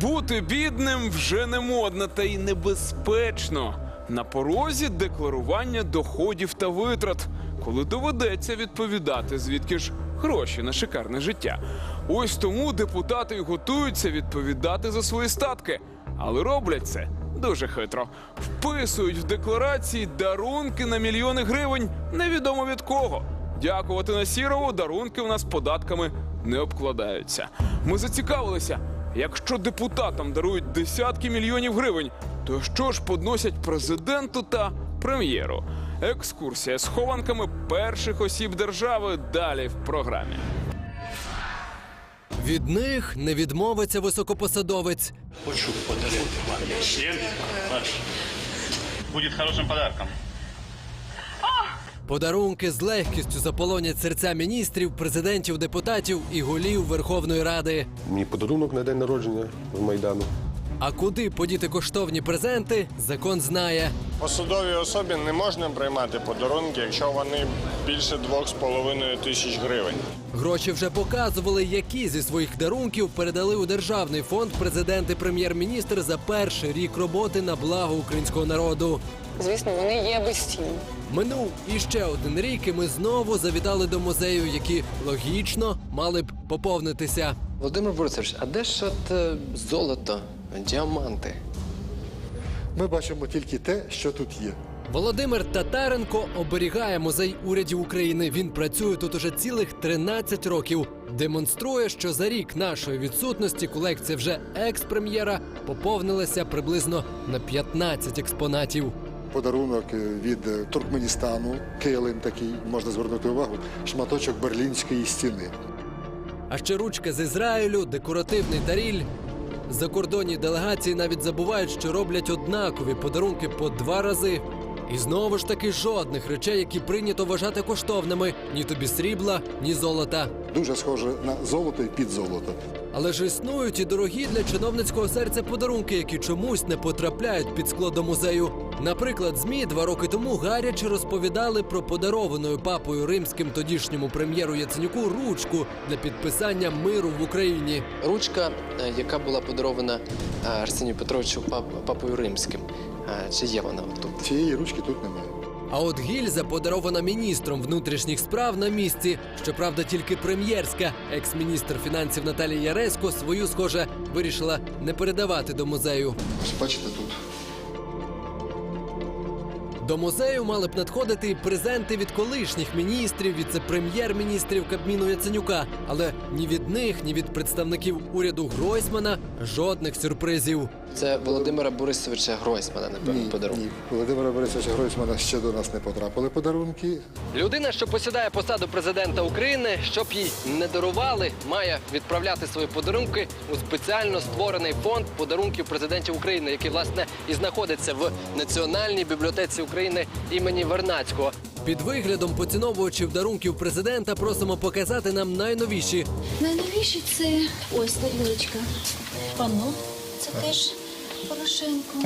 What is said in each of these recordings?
Бути бідним вже не модно та й небезпечно. На порозі декларування доходів та витрат, коли доведеться відповідати, звідки ж гроші на шикарне життя. Ось тому депутати й готуються відповідати за свої статки, але роблять це дуже хитро. Вписують в декларації дарунки на мільйони гривень, невідомо від кого. Дякувати Насірову, дарунки у нас податками не обкладаються. Ми зацікавилися, якщо депутатам дарують десятки мільйонів гривень, то що ж подносять президенту та прем'єру? Екскурсія з хованками перших осіб держави далі в програмі. Від них не відмовиться високопосадовець. Хочу подарить вам член ваш. Будет хорошим подарком. Подарунки з легкістю заполонять серця міністрів, президентів, депутатів і голів Верховної Ради. Мій подарунок на день народження в Майдану. А куди подіти коштовні презенти, закон знає. Посадовій особі не можна приймати подарунки, якщо вони більше 2,5 тисяч гривень. Гроші вже показували, які зі своїх дарунків передали у державний фонд президент і прем'єр-міністр за перший рік роботи на благо українського народу. Звісно, вони є безцінні. Минув іще один рік, і ми знову завітали до музею, які логічно мали б поповнитися. Володимир Борисович, а де ж от е, золото, діаманти? Ми бачимо тільки те, що тут є. Володимир Татаренко оберігає музей урядів України. Він працює тут уже цілих 13 років. Демонструє, що за рік нашої відсутності колекція вже екс-прем'єра поповнилася приблизно на 15 експонатів. Подарунок е, від е, Туркменістану, килим такий, можна звернути увагу, шматочок берлінської стіни. А ще ручка з Ізраїлю, декоративний таріль. Закордонні делегації навіть забувають, що роблять однакові подарунки по два рази. І знову ж таки жодних речей, які прийнято вважати коштовними ні тобі срібла, ні золота. Дуже схоже на золото і під золото. Але ж існують і дорогі для чиновницького серця подарунки, які чомусь не потрапляють під скло до музею. Наприклад, змі два роки тому гаряче розповідали про подарованою папою римським тодішньому прем'єру Яценюку ручку для підписання миру в Україні. Ручка, е, яка була подарована е, Арсенію Петровичу пап- папою римським. Е, Чи є вона тут? Цієї ручки тут немає. А от гільза подарована міністром внутрішніх справ на місці. Щоправда, тільки прем'єрська. Екс-міністр фінансів Наталія Яресько свою, схоже, вирішила не передавати до музею. Бачите тут. До музею мали б надходити презенти від колишніх міністрів, віце-прем'єр-міністрів Кабміну Яценюка. Але ні від них, ні від представників уряду Гройсмана жодних сюрпризів. Це Володимира Борисовича Гройсмана, напевно, Ні, подарунок. ні. Володимира Борисовича Гройсмана ще до нас не потрапили подарунки. Людина, що посідає посаду президента України, щоб їй не дарували, має відправляти свої подарунки у спеціально створений фонд подарунків президентів України, який власне і знаходиться в Національній бібліотеці України імені Вернацького. Під виглядом поціновувачів дарунків президента просимо показати нам найновіші. Найновіше це ось тарілочка. Пано, це теж Порошенко.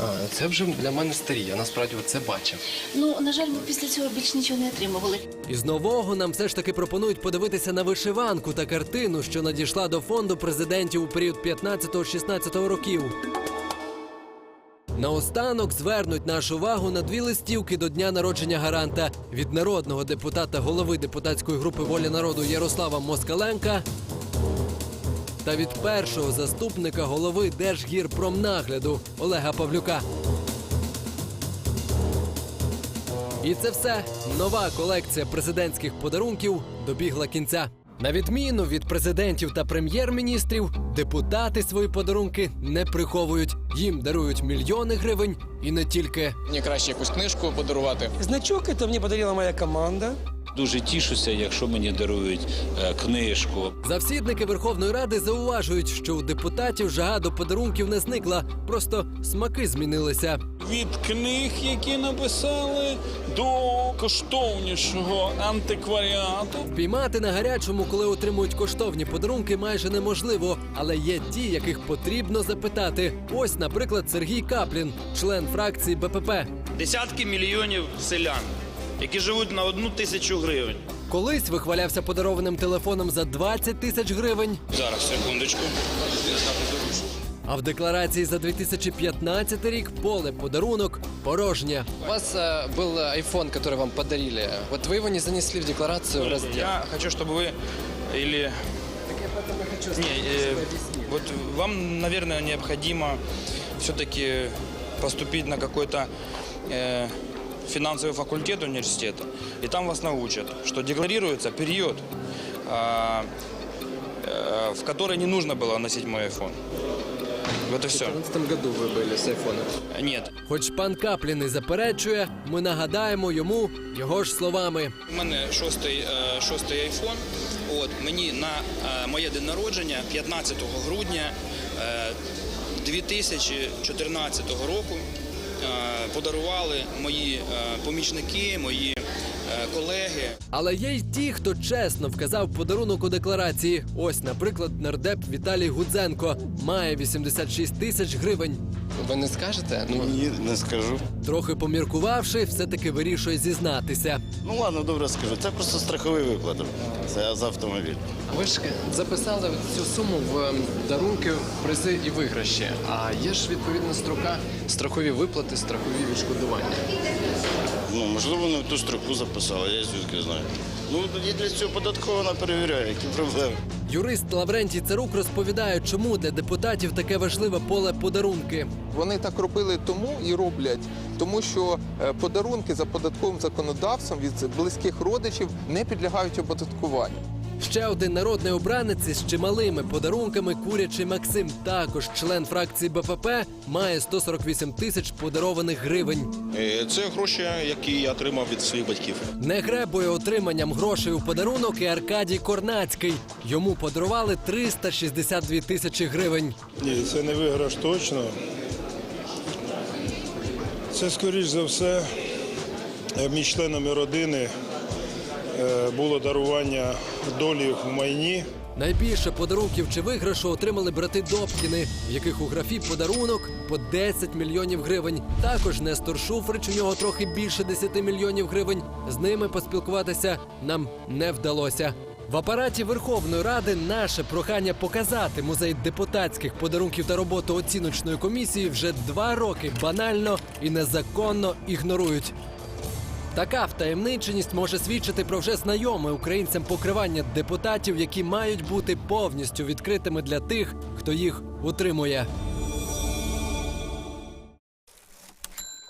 А, це вже для мене старі. Я насправді це бачив. Ну, на жаль, ми після цього більш нічого не отримували. Із нового нам все ж таки пропонують подивитися на вишиванку та картину, що надійшла до фонду президентів у період 15-16 років. Наостанок звернуть нашу увагу на дві листівки до дня народження гаранта від народного депутата голови депутатської групи Воля народу Ярослава Москаленка та від першого заступника голови Держгірпромнагляду Олега Павлюка. І це все. Нова колекція президентських подарунків добігла кінця. На відміну від президентів та прем'єр-міністрів, депутати свої подарунки не приховують. Їм дарують мільйони гривень і не тільки. Мені краще якусь книжку подарувати. Значок это мне подарила моя команда. Дуже тішуся, якщо мені дарують е, книжку. Завсідники Верховної Ради зауважують, що у депутатів жага до подарунків не зникла, просто смаки змінилися. Від книг, які написали, до коштовнішого антикваріату. Впіймати на гарячому, коли отримують коштовні подарунки, майже неможливо. Але є ті, яких потрібно запитати. Ось, наприклад, Сергій Каплін, член фракції БПП. Десятки мільйонів селян, які живуть на одну тисячу гривень. Колись вихвалявся подарованим телефоном за 20 тисяч гривень. Зараз, секундочку. А в декларації за 2015 рік поле подарунок порожнє. У вас э, был iPhone, который вам подарили. Вот вы его не занесли в декларацию в раздел. Я хочу, чтобы вы или... Не, э, вот вам, наверное, необходимо все-таки поступить на какой-то э, финансовый факультет университета, и там вас научат, что декларируется период, а, э, в который не нужно было носить мой iPhone. Вот и все. В 2015 году ви були з айфоном. Нет, Хоч пан Каплін і заперечує, ми нагадаємо йому його ж словами. У мене шостий, е, шостий айфон. От мені на е, моє день народження, 15 грудня е, 2014 року, е, подарували мої е, помічники, мої колеги. Але є й ті, хто чесно вказав подарунок у декларації. Ось, наприклад, нардеп Віталій Гудзенко має 86 тисяч гривень. Ви не скажете? Ну, Ні, не скажу. Трохи поміркувавши, все-таки вирішує зізнатися. Ну ладно, добре скажу. Це просто страховий виплат. Це за автомобіль. ви ж записали цю суму в ем, дарунки, призи і виграші. А є ж відповідна строка страхові виплати, страхові відшкодування. Ну, можливо, не в ту строку записали, я звідки знаю. Ну, тоді для цього податково вона перевіряє, які проблеми. Юрист Лаврентій Царук розповідає, чому для депутатів таке важливе поле подарунки. Вони так робили тому і роблять, тому що е, подарунки за податковим законодавством від близьких родичів не підлягають оподаткуванню. Ще один народний обранець із чималими подарунками курячий Максим, також член фракції БПП, має 148 тисяч подарованих гривень. Це гроші, які я отримав від своїх батьків. Не гребує отриманням грошей у подарунок і Аркадій Корнацький. Йому подарували 362 тисячі гривень. Ні, це не виграш точно. Це, скоріш за все, е, між членами родини е, було дарування долі в майні. Найбільше подарунків чи виграшу отримали брати Добкіни, в яких у графі подарунок по 10 мільйонів гривень. Також Нестор Шуфрич, у нього трохи більше 10 мільйонів гривень. З ними поспілкуватися нам не вдалося. В апараті Верховної Ради наше прохання показати музей депутатських подарунків та роботу оціночної комісії вже два роки банально і незаконно ігнорують. Така втаємниченість може свідчити про вже знайоме українцям покривання депутатів, які мають бути повністю відкритими для тих, хто їх утримує.